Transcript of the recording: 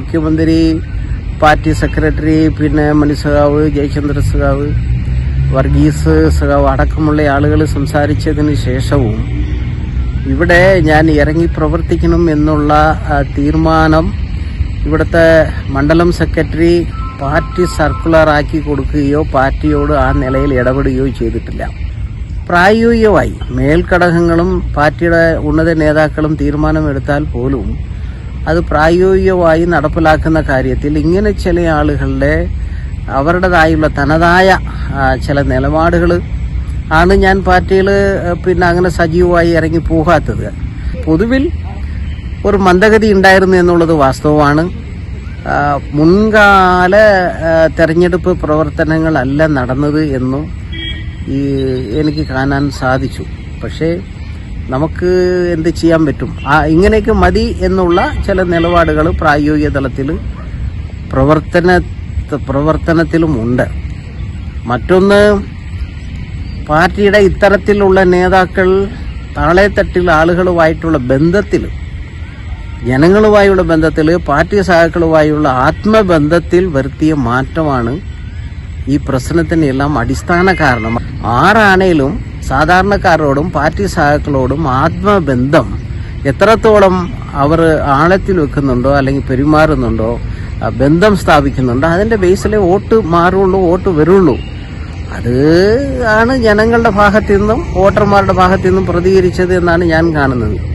മുഖ്യമന്ത്രി party secretary പിന്നെ മണി സഖാവ് ജയചന്ദ്ര സഖാവ് വർഗീസ് സഖാവ് അടക്കമുള്ള ആളുകൾ സംസാരിച്ചതിന് ശേഷവും ഇവിടെ ഞാൻ ഇറങ്ങി പ്രവർത്തിക്കണം എന്നുള്ള തീരുമാനം ഇവിടുത്തെ മണ്ഡലം സെക്രട്ടറി പാർട്ടി സർക്കുലർ ആക്കി കൊടുക്കുകയോ പാർട്ടിയോട് ആ നിലയിൽ ഇടപെടുകയോ ചെയ്തിട്ടില്ല. പ്രായോഗികമായി മേൽഘടകങ്ങളും പാർട്ടിയുടെ ഉന്നത നേതാക്കളും തീരുമാനമെടുത്താൽ പോലും അത് പ്രായോഗികമായി നടപ്പിലാക്കുന്ന കാര്യത്തിൽ ഇങ്ങനെ ചില ആളുകളുടെ അവരുടേതായുള്ള തനതായ ചില നിലപാടുകൾ ആണ് ഞാൻ പാർട്ടിയിൽ പിന്നെ അങ്ങനെ സജീവമായി ഇറങ്ങി പോകാത്തത്. പൊതുവിൽ ഒരു മന്ദഗതി ഉണ്ടായിരുന്നു എന്നുള്ളത് വാസ്തവമാണ്. മുൻകാല തെരഞ്ഞെടുപ്പ് പ്രവർത്തനങ്ങളല്ല നടന്നത് എന്നും ഈ എനിക്ക് കാണാൻ സാധിച്ചു. പക്ഷേ നമുക്ക് എന്ത് ചെയ്യാൻ പറ്റും? ആ ഇങ്ങനെയൊക്കെ മതി എന്നുള്ള ചില നിലപാടുകൾ പ്രായോഗിക തലത്തിൽ പ്രവർത്തന പ്രവർത്തനത്തിലും ഉണ്ട്. മറ്റൊന്ന് പാർട്ടിയുടെ ഇത്തരത്തിലുള്ള നേതാക്കൾ താളെത്തട്ടിൽ ആളുകളുമായിട്ടുള്ള ബന്ധത്തിൽ ജനങ്ങളുമായുള്ള ബന്ധത്തിൽ പാർട്ടി സഹാക്കളുമായുള്ള ആത്മബന്ധത്തിൽ വരുത്തിയ മാറ്റമാണ് ഈ പ്രശ്നത്തിനെല്ലാം അടിസ്ഥാന കാരണം. ആരാണേലും സാധാരണക്കാരോടും പാർട്ടി സഹാക്കളോടും ആത്മബന്ധം എത്രത്തോളം അവർ ആഴത്തിൽ വെക്കുന്നുണ്ടോ അല്ലെങ്കിൽ പെരുമാറുന്നുണ്ടോ ബന്ധം സ്ഥാപിക്കുന്നുണ്ടോ അതിന്റെ ബേസിലെ വോട്ട് മാറുള്ളൂ വോട്ട് വരുള്ളൂ. അത് ആണ് ജനങ്ങളുടെ ഭാഗത്തു നിന്നും വോട്ടർമാരുടെ ഭാഗത്തു നിന്നും പ്രതികരിച്ചത് എന്നാണ് ഞാൻ കാണുന്നത്.